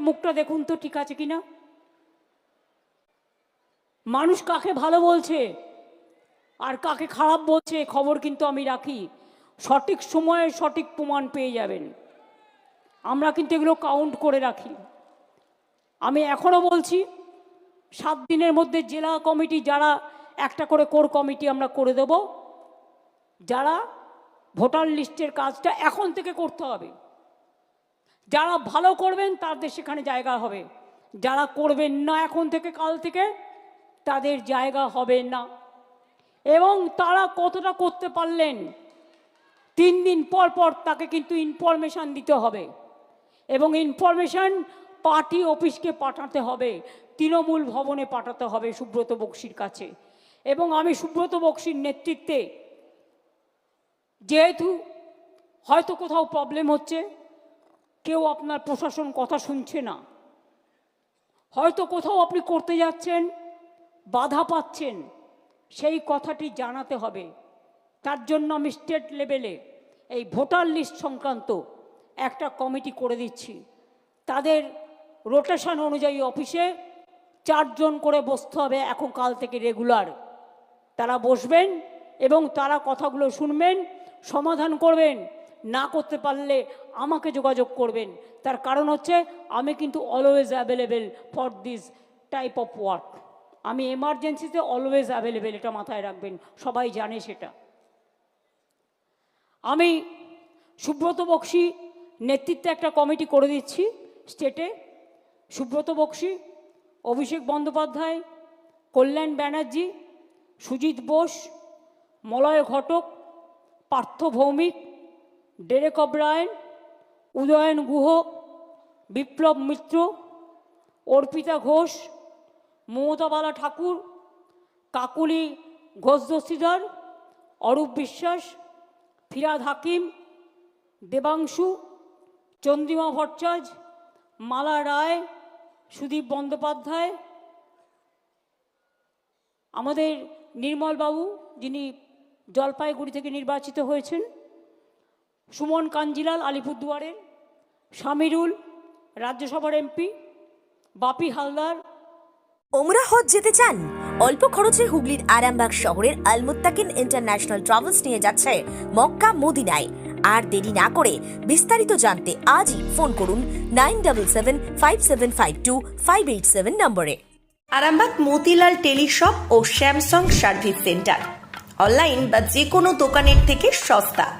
মুখটা দেখুন তো, ঠিক আছে কিনা? মানুষ কাকে ভালো বলছে আর কাকে খারাপ বলছে, খবর কিন্তু আমি রাখি। সঠিক সময়ে সঠিক প্রমাণ পেয়ে যাবেন। আমরা কিন্তু এগুলো কাউন্ট করে রাখি। আমি এখনও বলছি, সাত দিনের মধ্যে জেলা কমিটি যারা, একটা করে কোর কমিটি আমরা করে দেব। যারা ভোটার লিস্টের কাজটা এখন থেকে করতে হবে। যারা ভালো করবেন তাদের সেখানে জায়গা হবে। যারা করবেন না এখন থেকে, কাল থেকে, তাদের জায়গা হবে না। এবং তারা কতটা করতে পারলেন, তিন দিন পর পর তাকে কিন্তু ইনফরমেশান দিতে হবে। এবং ইনফরমেশান পার্টি অফিসকে পাঠাতে হবে, তৃণমূল ভবনে পাঠাতে হবে সুব্রত বক্সির কাছে। এবং আমি সুব্রত বক্সির নেতৃত্বে, যেহেতু হয়তো কোথাও প্রবলেম হচ্ছে কেউ আপনার প্রশাসন কথা শুনছে না। হয়তো কোথাও আপনি করতে যাচ্ছেন, বাধা পাচ্ছেন, সেই কথাটি জানাতে হবে। তার জন্য আমি স্টেট লেভেলে এই ভোটার লিস্ট সংক্রান্ত একটা কমিটি করে দিচ্ছি। তাদের রোটেশন অনুযায়ী অফিসে চারজন করে বসতে হবে এখন কাল থেকে রেগুলার তারা বসবেন এবং তারা কথাগুলো শুনবেন, সমাধান করবেন। না করতে পারলে আমাকে যোগাযোগ করবেন। তার কারণ হচ্ছে আমি কিন্তু always available for this type of work আমি এমার্জেন্সিতে অলওয়েজ অ্যাভেলেবেল এটা মাথায় রাখবেন, সবাই জানে সেটা। আমি সুব্রত বক্সি নেতৃত্বে একটা কমিটি করে দিচ্ছি স্টেটে। সুব্রত বক্সি, অভিষেক বন্দ্যোপাধ্যায়, কল্যাণ ব্যানার্জি, সুজিত বোস, মলয় ঘটক, পার্থ ভৌমিক ডেরেক অব্রায়ন, উদয়ন গুহ, বিপ্লব মিত্র, অর্পিতা ঘোষ, মমতাবালা ঠাকুর, কাকুলি ঘোষ অরূপ বিশ্বাস, ফিরাদ হাকিম, দেবাংশু, চন্দ্রিমা ভট্টাচার্য মালা রায়, সুদীপ বন্দ্যোপাধ্যায়, আমাদের নির্মলবাবু যিনি জলপাইগুড়ি থেকে নির্বাচিত হয়েছেন। সুমন কাঞ্জিলাল আলিপুরদুয়ারের সামিরুল রাজ্যসভার এমপি বাপি হালদার। ওমরা হজ যেতে চান? অল্প খরচে হুগলির আরামবাগ শহরের আলমুত্তাকিন ইন্টারন্যাশনাল ট্রাভেলস নিয়ে যাচ্ছে মক্কা মদিনায়। আর দেরি না করে বিস্তারিত জানতে আজই ফোন করুন nine double seven five seven five two five eight seven নম্বরে। আরামবাগ মতিলাল টেলিশপ ও স্যামসাং সার্ভিস সেন্টার। অনলাইন বা যে কোনো দোকানের থেকে সস্তা।